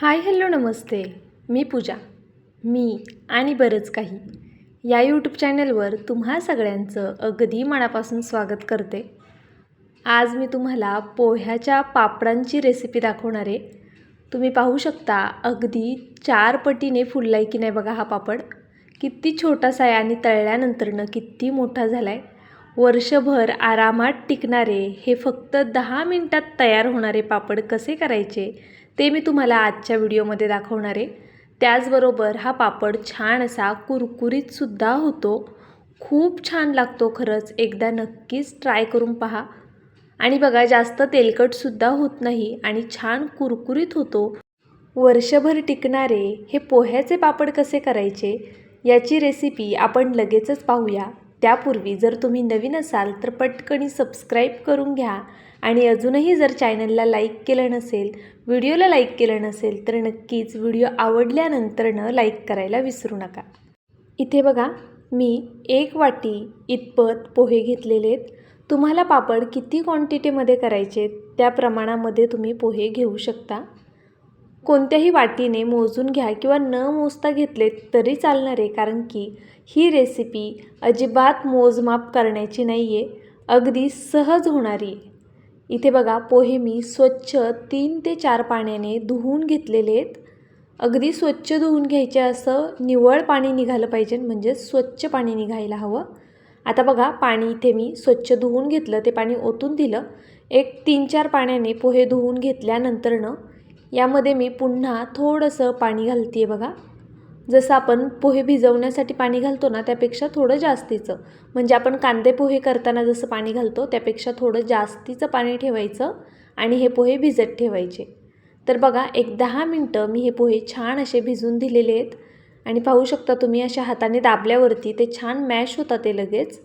Hi hello नमस्ते. मी पूजा. मी आणि बरंच काही. या यूट्यूब चॅनलवर तुम्हा सगळ्यांचं अगदी मनापासून स्वागत करते. आज मी तुम्हाला पोह्याच्या पापडांची रेसिपी दाखवणार आहे. तुम्ही पाहू शकता अगदी चार पटीने फुललाय की नाही बघा हा पापड. किती छोटासा आहे आणि तळल्यानंतरनं किती मोठा झाला आहे वर्षभर आरामात टिकणारे हे फक्त दहा मिनटात तयार होणारे पापड कसे करायचे? ते मी तुम्हाला आजच्या व्हिडिओमध्ये दाखवणार आहे. त्याचबरोबर हा पापड छान असा कुरकुरीतसुद्धा होतो. खूप छान लागतो खरंच. एकदा नक्कीच ट्राय करून पहा. आणि बघा जास्त तेलकटसुद्धा होत नाही आणि छान कुरकुरीत होतो. वर्षभर टिकणारे हे पोह्याचे पापड कसे करायचे याची रेसिपी आपण लगेचच पाहूया. त्यापूर्वी जर तुम्ही नवीन असाल तर पटकनी सबस्क्राईब करून घ्या. आणि अजूनही जर चॅनलला लाईक केलं नसेल व्हिडिओला लाईक केलं नसेल तर नक्कीच व्हिडिओ आवडल्यानंतरनं लाईक करायला विसरू नका. इथे बघा मी एक वाटी इतपत पोहे घेतलेले आहेत. तुम्हाला पापड किती क्वांटिटीमध्ये करायचे त्या प्रमाणामध्ये तुम्ही पोहे घेऊ शकता. कोणत्याही वाटीने मोजून घ्या किंवा न मोजता घेतले तरी चालणार आहे कारण की ही रेसिपी अजिबात मोजमाप करण्याची नाही आहे अगदी सहज होणारी आहे. इथे बघा पोहे मी स्वच्छ तीन ते चार पाण्याने धुवून घेतलेले आहेत अगदी स्वच्छ धुवून घ्यायचे असं निवळ पाणी निघालं पाहिजे म्हणजे स्वच्छ पाणी निघायला हवं. आता बघा पाणी इथे मी स्वच्छ धुवून घेतलं ते पाणी ओतून दिलं. एक तीन चार पाण्याने पोहे धुवून घेतल्यानंतरनं यामध्ये मी पुन्हा थोडंसं पाणी घालते आहे बघा. जसं आपण पोहे भिजवण्यासाठी पाणी घालतो ना त्यापेक्षा थोडं जास्तीचं. म्हणजे आपण कांदे पोहे करताना जसं पाणी घालतो त्यापेक्षा थोडं जास्तीचं पाणी ठेवायचं आणि हे पोहे भिजत ठेवायचे. तर बघा एक दहा मिनटं मी हे पोहे छान असे भिजून दिलेले आहेत. आणि पाहू शकता तुम्ही अशा हाताने दाबल्यावरती ते छान मॅश होतात ते लगेच.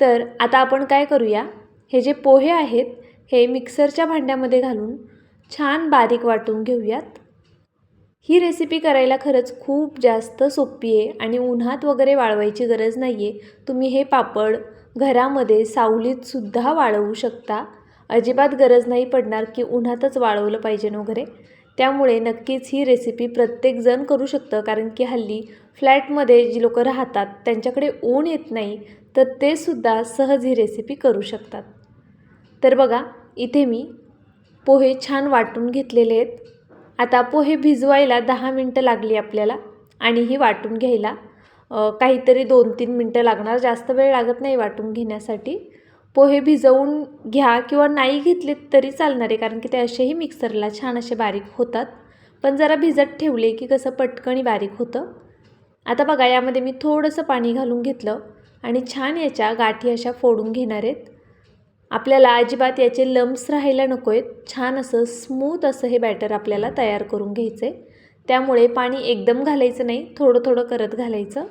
तर आता आपण काय करूया? हे जे पोहे आहेत हे मिक्सरच्या भांड्यामध्ये घालून छान बारीक वाटून घेऊयात. ही रेसिपी करायला खरंच खूप जास्त सोपी आहे आणि उन्हात वगैरे वाळवायची गरज नाही आहे तुम्ही हे पापड घरामध्ये सावलीतसुद्धा वाळवू शकता. अजिबात गरज नाही पडणार की उन्हातच वाळवलं पाहिजे वगैरे. त्यामुळे नक्कीच ही रेसिपी प्रत्येकजण करू शकतं कारण की हल्ली फ्लॅटमध्ये जी लोकं राहतात त्यांच्याकडे ऊन येत नाही तर ते सुद्धा सहज ही रेसिपी करू शकतात. तर बघा इथे मी पोहे छान वाटून घेतलेले आहेत. आता पोहे भिजवायला दहा मिनटं लागली आपल्याला आणि ही वाटून घ्यायला. काहीतरी दोन तीन मिनटं लागणार. जास्त वेळ लागत नाही वाटून घेण्यासाठी. पोहे भिजवून घ्या किंवा नाही घेतले तरी चालणार आहे कारण की ते असेही मिक्सरला छान असे बारीक होतात. पण जरा भिजत ठेवले की कसं पटकणी बारीक होतं. आता बघा यामध्ये मी थोडंसं पाणी घालून घेतलं आणि छान याच्या गाठी अशा फोडून घेणार आहेत. आपल्याला अजिबात याचे लम्स राहायला नको आहेत छान असं स्मूथ असं हे बॅटर आपल्याला तयार करून घ्यायचं आहे त्यामुळे पाणी एकदम घालायचं नाही थोडं थोडं करत घालायचं.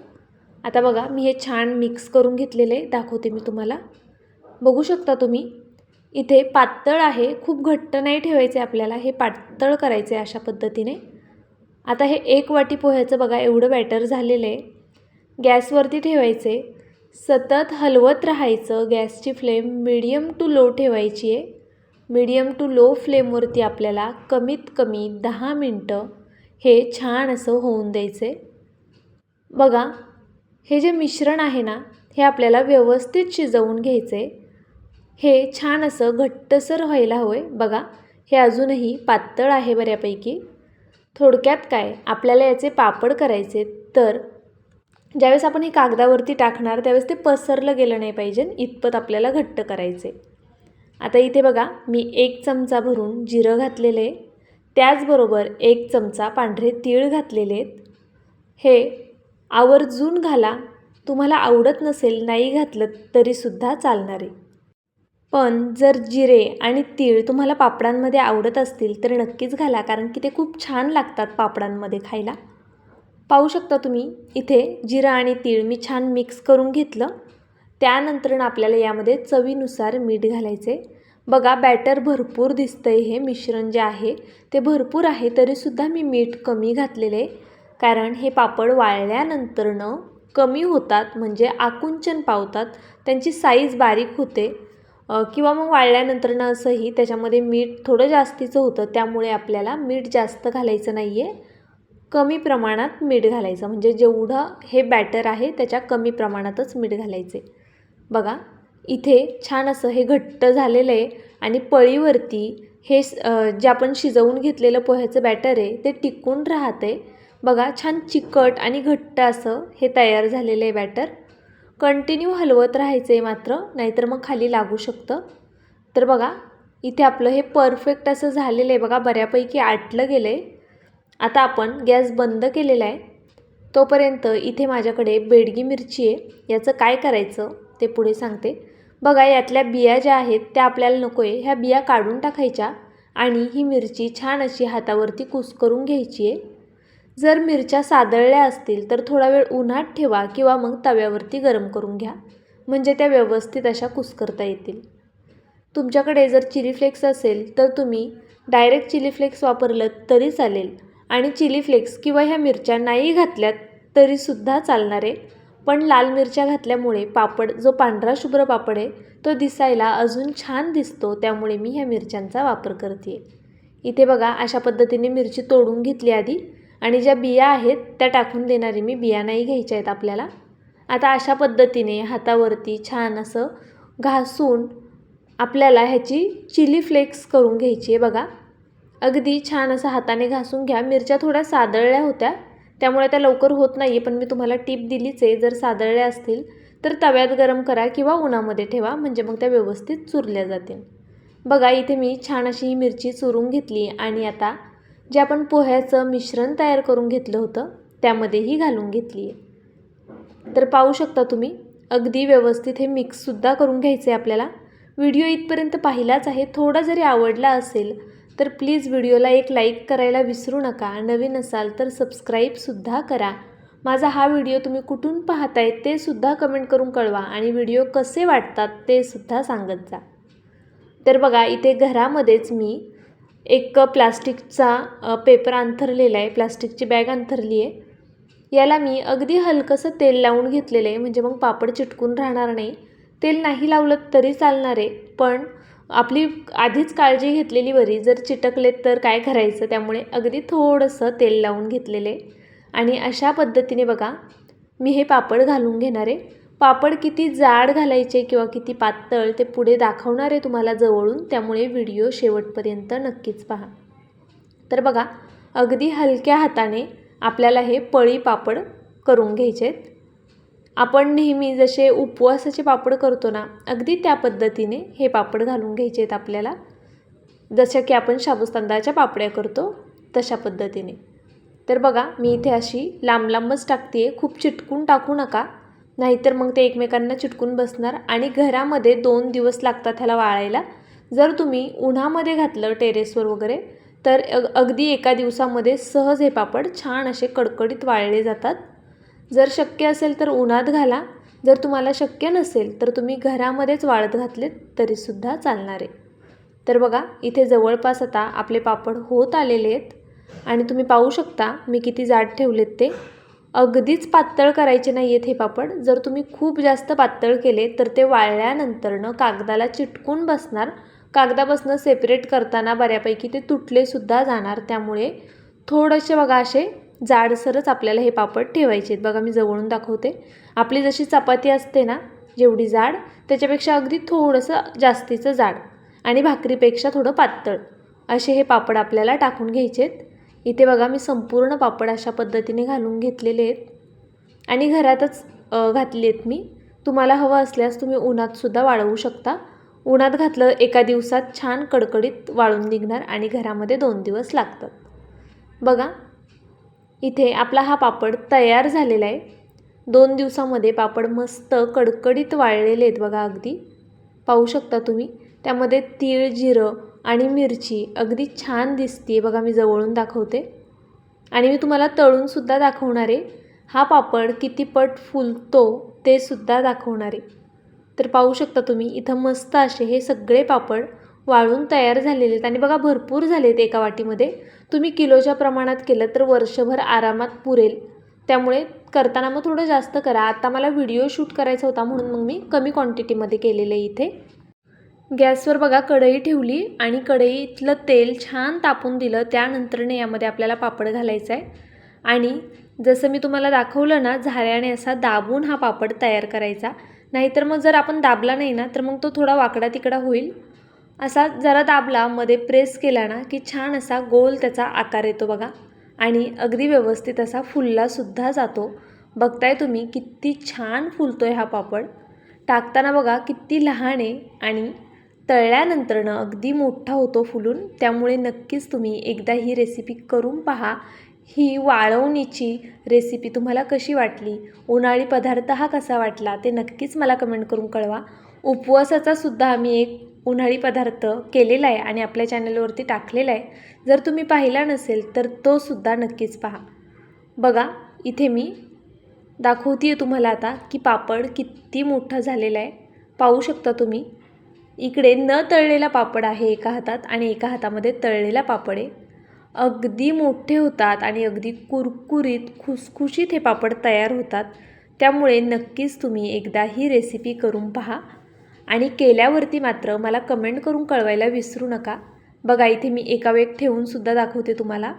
आता बघा मी हे छान मिक्स करून घेतलेले दाखवते मी तुम्हाला. बघू शकता तुम्ही इथे पातळ आहे खूप घट्ट नाही ठेवायचे आपल्याला हे पातळ करायचं आहे अशा पद्धतीने. आता हे एक वाटी पोह्याचं बघा एवढं बॅटर झालेलं आहे. गॅसवरती ठेवायचे सतत हलवत राहायचं गॅसची फ्लेम मिडियम टू लो ठेवायची आहे. मिडियम टू लो फ्लेमवरती आपल्याला कमीत कमी दहा मिनटं हे छान असं होऊन द्यायचे. बघा हे जे मिश्रण आहे ना हे आपल्याला व्यवस्थित शिजवून घ्यायचे. हे छान असं घट्टसर व्हायला हवं आहे बघा हे अजूनही पातळ आहे बऱ्यापैकी. थोडक्यात काय आपल्याला याचे पापड करायचे तर ज्यावेळेस आपण हे कागदावरती टाकणार त्यावेळेस ते पसरलं गेलं नाही पाहिजे इतपत आपल्याला घट्ट करायचे. आता इथे बघा मी एक चमचा भरून जिरं घातलेलं आहे. त्याचबरोबर एक चमचा पांढरे तीळ घातलेले आहेत. हे आवर्जून घाला. तुम्हाला आवडत नसेल नाही घातलं तरीसुद्धा चालणार आहे. पण जर जिरे आणि तीळ तुम्हाला पापडांमध्ये आवडत असतील तर नक्कीच घाला कारण की ते खूप छान लागतात पापडांमध्ये खायला. पाहू शकता तुम्ही इथे जिरा आणि तीळ मी छान मिक्स करून घेतलं. त्यानंतर आपल्याला यामध्ये चवीनुसार मीठ घालायचे बघा बॅटर भरपूर दिसतं आहे हे मिश्रण जे आहे ते भरपूर आहे तरीसुद्धा मी मीठ कमी घातलेले कारण हे पापड वाळल्यानंतरनं कमी होतात म्हणजे आकुंचन पावतात त्यांची साईज बारीक होते. किंवा मग वाळल्यानंतरनं असंही त्याच्यामध्ये मीठ थोडं जास्तीचं होतं त्यामुळे आपल्याला मीठ जास्त घालायचं नाही आहे कमी प्रमाणात मीठ घालायचं. म्हणजे जेवढं हे बॅटर आहे त्याच्या कमी प्रमाणातच मीठ घालायचे. बघा इथे छान असं हे घट्ट झालेलं आहे आणि पळीवरती हे जे आपण शिजवून घेतलेलं पोह्याचं बॅटर आहे ते टिकून राहते. बघा छान चिकट आणि घट्ट असं हे तयार झालेलं आहे बॅटर कंटिन्यू हलवत राहायचं आहे मात्र नाहीतर मग खाली लागू शकतं. तर बघा इथे आपलं हे परफेक्ट असं झालेलं आहे. बघा बऱ्यापैकी आटलं गेलं आहे आता आपण गॅस बंद केलेला आहे. तोपर्यंत इथे माझ्याकडे बेडगी मिरची आहे. याचं काय करायचं ते पुढे सांगते. बघा यातल्या बिया ज्या आहेत त्या आपल्याला नको आहे ह्या बिया काढून टाकायच्या आणि ही मिरची छान अशी हातावरती कुस्करून घ्यायची आहे. जर मिरच्या सादळल्या असतील तर थोडा वेळ उन्हात ठेवा किंवा मग तव्यावरती गरम करून घ्या. म्हणजे त्या व्यवस्थित अशा कुस्करता येतील. तुमच्याकडे जर चिली फ्लेक्स असेल तर तुम्ही डायरेक्ट चिली फ्लेक्स वापरलं तरी चालेल. आणि चिली फ्लेक्स किंवा ह्या मिरच्या नाही घातल्यात तरीसुद्धा चालणार. आहे पण लाल मिरच्या घातल्यामुळे पापड जो पांढरा शुभ्र पापड आहे तो दिसायला अजून छान दिसतो त्यामुळे मी ह्या मिरच्यांचा वापर करते इथे बघा अशा पद्धतीने मिरची तोडून घेतली आधी आणि ज्या बिया आहेत त्या टाकून देणारी मी बिया नाही घ्यायच्या आहेत आपल्याला. आता अशा पद्धतीने हातावरती छान असं घासून आपल्याला ह्याची चिली फ्लेक्स करून घ्यायची आहे बघा. अगदी छान असं हाताने घासून घ्या. मिरच्या थोड्या सादळल्या होत्या. त्यामुळे त्या लवकर होत नाही आहे पण मी तुम्हाला टीप दिलीच आहे. जर सादळल्या असतील तर तव्यात गरम करा किंवा उन्हामध्ये ठेवा म्हणजे मग त्या व्यवस्थित चुरल्या जातील. बघा इथे मी छान अशी ही मिरची चुरून घेतली आणि आता जे आपण पोह्याचं मिश्रण तयार करून घेतलं होतं त्यामध्येही घालून घेतली आहे तर पाहू शकता तुम्ही अगदी व्यवस्थित हे मिक्ससुद्धा करून घ्यायचं आहे आपल्याला. व्हिडिओ इथपर्यंत पाहिलाच आहे. थोडा जरी आवडला असेल तर प्लीज व्हिडिओला एक लाईक करायला विसरू नका. नवीन असाल तर सबस्क्राईबसुद्धा करा. माझा हा व्हिडिओ तुम्ही कुठून पाहताय ते सुद्धा कमेंट करून कळवा आणि व्हिडिओ कसे वाटतात ते सुद्धा सांगत जा. तर बघा इथे घरामध्येच मी एक प्लास्टिकचा पेपर अंथरलेला आहे. प्लास्टिकची बॅग अंथरली आहे. याला मी अगदी हलकंसं तेल लावून घेतलेलं आहे. म्हणजे मग पापड चिटकून राहणार नाही. तेल नाही लावलं तरी चालणार आहे. पण आपली आधीच काळजी घेतलेली वरी जर चिटकलेत तर काय करायचं? त्यामुळे अगदी थोडंसं तेल लावून घेतलेले. आणि अशा पद्धतीने बघा मी हे पापड घालून घेणार आहे. पापड किती जाड घालायचे किंवा किती पातळ ते पुढे दाखवणार आहे तुम्हाला जवळून. त्यामुळे व्हिडिओ शेवटपर्यंत नक्कीच पहा. तर बघा अगदी हलक्या हाताने आपल्याला हे पळी पापड करून घ्यायचे आहेत आपण नेहमी जसे उपवासाचे पापड करतो ना अगदी त्या पद्धतीने हे पापड घालून घ्यायचे आहेत आपल्याला. जशा की आपण शाबूस तांदळाच्या पापड्या करतो तशा पद्धतीने. तर बघा मी इथे अशी लांब लांबच टाकते आहे खूप चिटकून टाकू नका. नाहीतर मग ते एकमेकांना चिटकून बसणार आणि घरामध्ये दोन दिवस लागतात ह्याला वाळायला. जर तुम्ही उन्हामध्ये घातलं टेरेसवर वगैरे तर अग अगदी एका दिवसामध्ये सहज हे पापड छान असे कडकडीत वाळले जातात. जर शक्य असेल तर उन्हात घाला. जर तुम्हाला शक्य नसेल तर तुम्ही घरामध्येच वाळत घातलेत तरीसुद्धा चालणार आहे. तर बघा इथे जवळपास आता आपले पापड होत आलेले आहेत. आणि तुम्ही पाहू शकता मी किती जाड ठेवलेत ते. अगदीच पातळ करायचे नाही आहेत हे पापड. जर तुम्ही खूप जास्त पातळ केले तर ते वाळल्यानंतरनं कागदाला चिटकून बसणार. कागदापासनं सेपरेट करताना बऱ्यापैकी ते तुटलेसुद्धा जाणार. त्यामुळे थोडेसे बघा असे जाडसरच आपल्याला हे पापड ठेवायचे आहेत. बघा मी जवळून दाखवते. आपली जशी चपाती असते ना जेवढी जाड त्याच्यापेक्षा अगदी थोडंसं जास्तीचं जाड आणि भाकरीपेक्षा थोडं पातळ असे हे पापड आपल्याला टाकून घ्यायचे आहेत. इथे बघा मी संपूर्ण पापड अशा पद्धतीने घालून घेतलेले आहेत. आणि घरातच घातली आहेत मी. तुम्हाला हवं असल्यास तुम्ही उन्हातसुद्धा वाळवू शकता. उन्हात घातलं एका दिवसात छान कडकडीत वाळून निघणार आणि घरामध्ये दोन दिवस लागतात. बघा इथे आपला हा पापड तयार झालेला आहे. दोन दिवसामध्ये पापड मस्त कडकडीत वाळलेले आहेत बघा अगदी. पाहू शकता तुम्ही. त्यामध्ये तीळ जिरं आणि मिरची अगदी छान दिसते बघा मी जवळून दाखवते. आणि मी तुम्हाला तळूनसुद्धा दाखवणार आहे. हा पापड किती पट फुलतो ते सुद्धा दाखवणार आहे. तर पाहू शकता तुम्ही इथं मस्त असे हे सगळे पापड वाळून तयार झालेले आहेत. आणि बघा भरपूर झाले आहेत एका वाटीमध्ये. तुम्ही किलोच्या प्रमाणात केलं तर वर्षभर आरामात पुरेल. त्यामुळे करताना मग थोडं जास्त करा. आता मला व्हिडिओ शूट करायचा होता म्हणून मग मी कमी क्वांटिटीमध्ये केलेलं आहे इथे. गॅसवर बघा कढई ठेवली आणि कढईतलं तेल छान तापून दिलं. त्यानंतरने यामध्ये आपल्याला पापड घालायचा आहे. आणि जसं मी तुम्हाला दाखवलं ना झाऱ्याने असा दाबून हा पापड तयार करायचा. नाहीतर मग जर आपण दाबला नाही ना तर मग तो थोडा वाकडा तिकडा होईल. असा जरा दाबला मध्ये प्रेस केला ना की छान असा गोल त्याचा आकार येतो बघा. आणि अगदी व्यवस्थित असा फुललासुद्धा जातो. बघताय तुम्ही किती छान फुलतो आहे हा पापड. टाकताना बघा किती लहान आहे आणि तळल्यानंतरनं अगदी मोठा होतो फुलून. त्यामुळे नक्कीच तुम्ही एकदा ही रेसिपी करून पहा. ही वाळवणीची रेसिपी तुम्हाला कशी वाटली? उन्हाळी पदार्थ हा कसा वाटला? ते नक्कीच मला कमेंट करून कळवा. उपवासाचा सुद्धा आम्ही एक उन्हाळी पदार्थ केलेला आहे आणि आपल्या चॅनलवरती टाकलेला आहे. जर तुम्ही पाहिला नसेल तर तो सुद्धा नक्कीच पहा. बघा इथे मी दाखवते आहे तुम्हाला आता की पापड किती मोठा झालेला आहे. पाहू शकता तुम्ही. इकडे न तळलेला पापड आहे एका हातात आणि एका हातामध्ये तळलेला पापड आहे. अगदी मोठे होतात आणि अगदी कुरकुरीत खुसखुशीत हे पापड तयार होतात. त्यामुळे नक्कीच तुम्ही एकदा ही रेसिपी करून पहा. आणि केल्यावरती मात्र मला कमेंट करून कळवायला विसरू नका. बघा इथे मी एका वेग ठेवूनसुद्धा दाखवते तुम्हाला.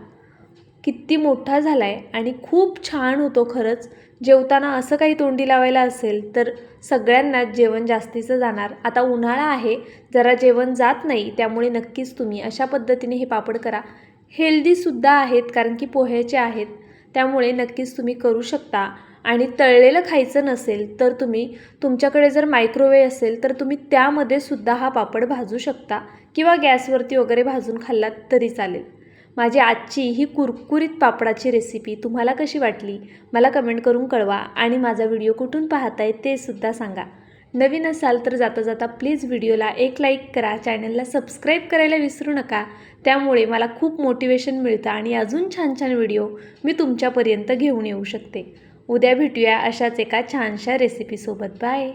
किती मोठा झाला आहे आणि खूप छान होतो खरंच. जेवताना असं काही तोंडी लावायला असेल तर सगळ्यांनाच जेवण जास्तीचं जाणार. आता उन्हाळा आहे जरा जेवण जात नाही त्यामुळे नक्कीच तुम्ही अशा पद्धतीने हे पापड करा. हेल्दीसुद्धा आहेत कारण की पोह्याचे आहेत. त्यामुळे नक्कीच तुम्ही करू शकता. आणि तळलेलं खायचं नसेल तर तुम्ही तुमच्याकडे जर मायक्रोवेव्ह असेल तर तुम्ही त्यामध्ये सुद्धा हा पापड भाजू शकता किंवा गॅसवरती वगैरे भाजून खाल्लात तरी चालेल. माझी आजची ही कुरकुरीत पापडाची रेसिपी तुम्हाला कशी वाटली? मला कमेंट करून कळवा आणि माझा व्हिडिओ कुठून पाहताय ते सुद्धा सांगा. नवीन असाल तर जाता जाता प्लीज व्हिडिओला एक लाईक करा चॅनलला सबस्क्राईब करायला विसरू नका. त्यामुळे मला खूप मोटिवेशन मिळतं आणि अजून छान छान व्हिडिओ मी तुमच्यापर्यंत घेऊन येऊ शकते. उद्या भेटूया अशाच एका छानशा रेसिपीसोबत बाय